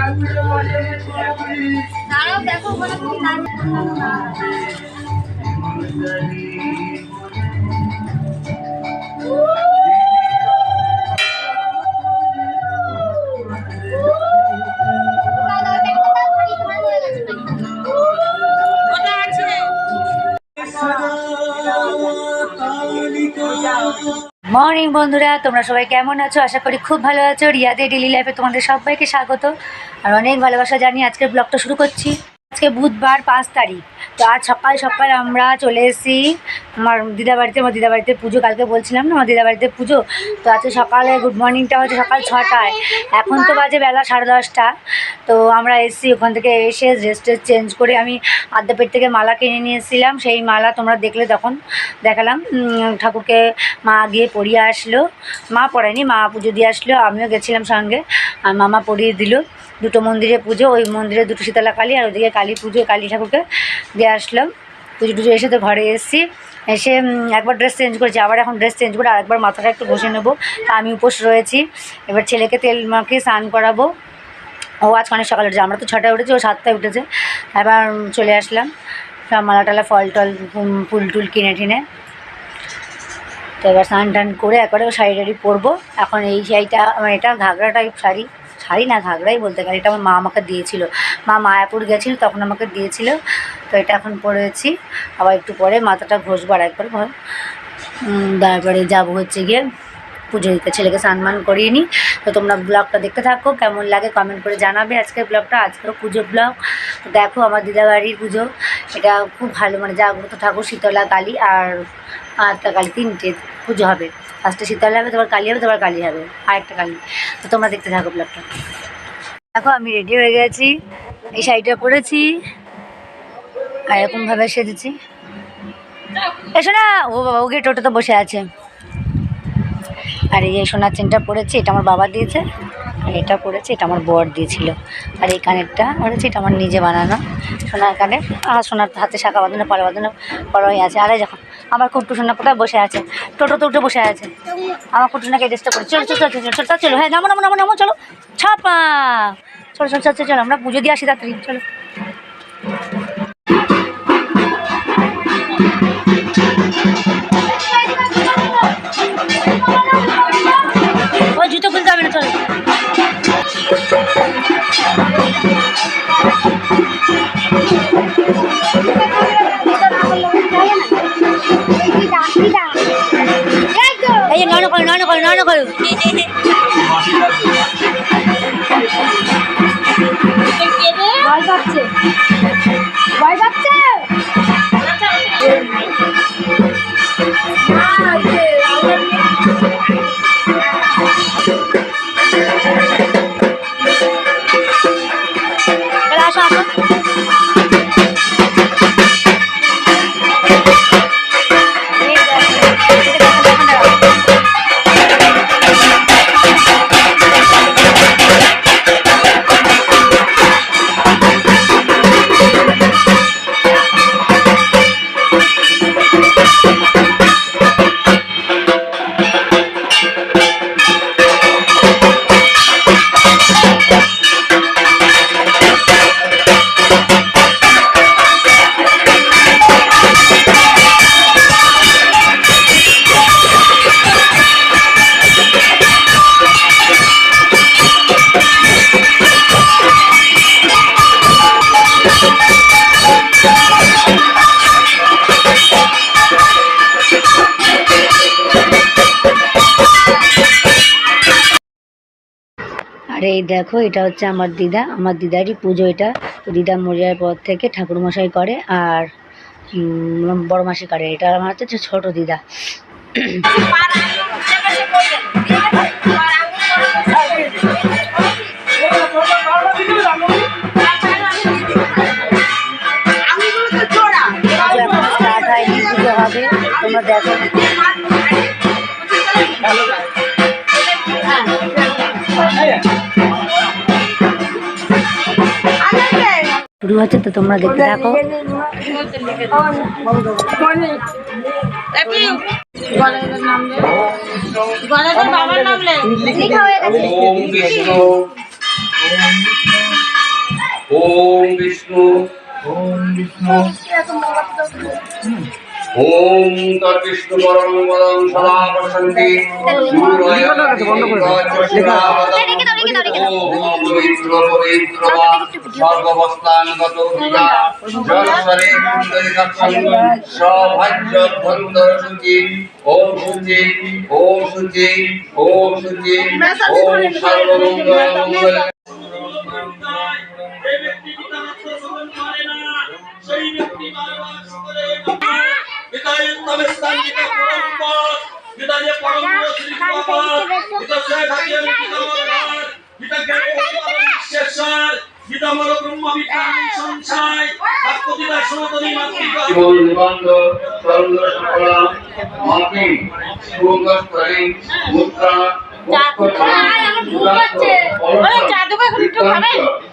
আগুনে যায় দাঁড়াও দেখো ওখানে তুমি দাঁড়িয়ে মর্নিং বন্ধুরা। তোমরা সবাই কেমন আছো? আশা করি খুব ভালো আছো। রিয়াদের ডেলি লাইফে তোমাদের সবাইকে স্বাগত। আর অনেক ভালোবাসা জানি আজকের ব্লগটা শুরু করছি। আজকে বুধবার পাঁচ তারিখ। তো আজ সকাল সকাল আমরা চলে এসেছি আমার দিদা বাড়িতে আমার দিদা বাড়িতে পুজো। কালকে বলছিলাম না, আমার দিদা বাড়িতে পুজো। তো আজকে সকালে গুড মর্নিংটা হচ্ছে সকাল ছটায়। এখন তো বাজে বেলা সাড়ে দশটা। তো আমরা এসেছি ওখান থেকে এসে ড্রেস ট্রেস চেঞ্জ করে আমি আদ্যাপেট থেকে মালা কিনে নিয়ে এসেছিলাম। সেই মালা তোমরা দেখলে তখন দেখালাম। ঠাকুরকে মা গিয়ে পরিয়ে আসলো। মা পড়ায়নি, মা পুজো দিয়ে আসলো। আমিও গেছিলাম সঙ্গে। আর মামা পরিয়ে দিল। দুটো মন্দিরে পুজো, ওই মন্দিরে দুটো শীতলা কালী আর ওদিকে কালী পুজো, কালী ঠাকুরকে দিয়ে আসলাম। পুজো টুজো এসে তো ঘরে এসেছি। এসে একবার ড্রেস চেঞ্জ করেছি, আবার এখন ড্রেস চেঞ্জ করে আরেকবার মাথাটা একটু ঘষে নেব। তা আমি উপোস রয়েছি। এবার ছেলেকে তেল মাখিয়ে স্নান করাবো। ও আজ অনেক সকালে উঠেছে, আমরা তো ছটায় উঠেছি, ও সাতটায় উঠেছে। এবার চলে আসলাম। মালা টালা ফল টল ফুল টুল কিনে টিনে। তো এবার স্নান টান করে একবারে শাড়ি টাড়ি পরবো। এখন এই শাড়িটা আমার এটা ঘাগরা টাইপ শাড়ি। শাড়ি না ঘাগরাই বলতে গেলে। এটা আমার মা আমাকে দিয়েছিল। মা মায়াপুর গেছিল, তখন আমাকে দিয়েছিল। তো এটা এখন পরেছি আবার একটু পরে মাথাটা ঘষবো আর একবার ঘর। তারপরে যাব হচ্ছে গিয়ে পুজো দিতে। ছেলেকে স্নান করিয়ে নিই তো তোমরা ব্লগটা দেখতে থাকো, কেমন লাগে কমেন্ট করে জানাবে। আজকের ব্লগটা আজকেও পুজো ব্লগ। দেখো আমার দিদাবাড়ির পুজো। এটা খুব ভালো মানে জাগ্রত ঠাকুর, শীতলা কালী আর আরেকটা কালী তিনটে পুজো হবে। ফার্স্টে শীতলা হবে তারপর কালি হবে তারপর কালি হবে। আরেকটা কালি। তো তোমরা দেখতে থাকো ব্লগটা দেখো, আমি রেডি হয়ে গেছি। এই শাড়িটা পরেছি। আর এরকমভাবে সেজেছি। এসো না ও বাবা ওকে টোটোতে বসে আছে। আর এই যে সোনার চেনটা পড়েছে এটা আমার বাবা দিয়েছে। আর এটা পড়েছে এটা আমার বর দিয়েছিল। আর এই কানেরটা পড়েছে এটা আমার নিজে বানানো। সোনার কানের আর সোনার হাতে শাখা বাঁধানো, পাড়া বাঁধানো হয়ে আছে। আরে যখন আমার কুটুসোনা কোথায়? বসে আছে। টোটোতে উঠে বসে আছে। আমার কুটুসোনাকে ডিস্টার্ব করে। চলো চলো চলো চলো চলো চলো হ্যাঁ নামো নামো নামো নামো, চলো, ছাপা। চলো চলো চলো চলো, আমরা পুজো দিয়ে আসি তাড়াতাড়ি চলো। ভয় পাচ্ছে? আর এই দেখো এটা হচ্ছে আমার দিদা। আমার দিদারই পুজো এটা। তো দিদা মরে যাওয়ার পর থেকে ঠাকুরমশাই করে আর বড় মাসি করে। এটা আমার হচ্ছে ছোট দিদা। হবে। তোমরা দেখো। শুরু হচ্ছে তো তোমরা দেখতে থাকো হয়ে ওম বিষ্ণু ওম বিষ্ণু ওম তৎবিষ্ণু পরম পদম সদা পশ্যন্তি সূর্যয় ওম পবিত্র পবিত্র সর্ববস্থানগত ক্রিয়া জলস্বরে কুণ্ডলিকাক্ষং সভাজ্য ধন্তর শুচি ওম শুচি ওম শুচি ওম শুচি ওম সর্বমঙ্গল মঙ্গল পিতায় তবে স্থান পিতা পরম পদ পিতা যে পরম শ্রী বাবা পিতা সে থাকে পিতা বিশ্বেশ্বর পিতা ব্রহ্ম বিজ্ঞান সংসায় আত্মপিতা সনাতনী মাতৃকা জীবন নিবন্ধ চন্দ্র সকলা মাতি সুগস্তরি মুদ্রা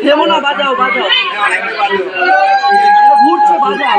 থেমো না বাজাও বাজাও। ঘুরছে বাজাও।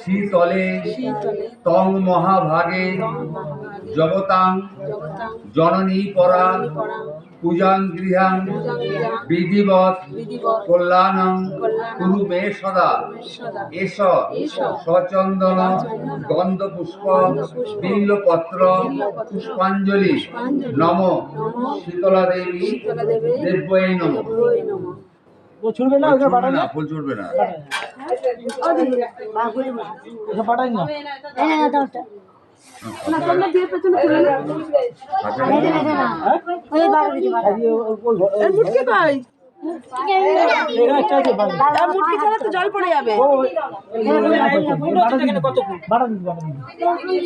শীতলে তং মহাভাগে জগতাং জননী পরা পূজাং গৃহাং বিধিবৎ কল্যাণং কুরু মে সদা। এস সচন্দন গন্ধপুষ্প বিল্লপত্র পুষ্পাঞ্জলি নম শীতলা দেবী দেব্যই নম। ছুটবে না? ওকে না না ফুল চলবে না। জল পড়ে যাবে কত বাড়া দিদি বাড়া দিদি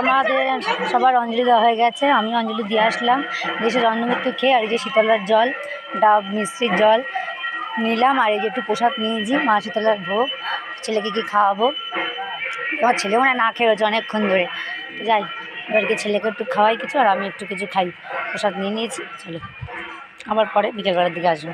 আমাদের সবার অঞ্জলি দেওয়া হয়ে গেছে। আমি অঞ্জলি দিয়ে আসলাম। দেশে রন্ধমৃত্যু খেয়ে আর এই যে শীতলার জল, ডাব মিষ্টির জল নিলাম। আর এই যে একটু প্রসাদ নিয়েছি, মা শীতলার ভোগ। ছেলেকে কি খাওয়াবো। আমার ছেলে না না খেয়ে রয়েছে অনেকক্ষণ ধরে। যাই, এবারকে ছেলেকে একটু খাওয়াই কিছু আর আমি একটু কিছু খাই। প্রসাদ নিয়ে নিয়েছি, চলো। আবার পরে বিকেলবেলার দিকে আসব।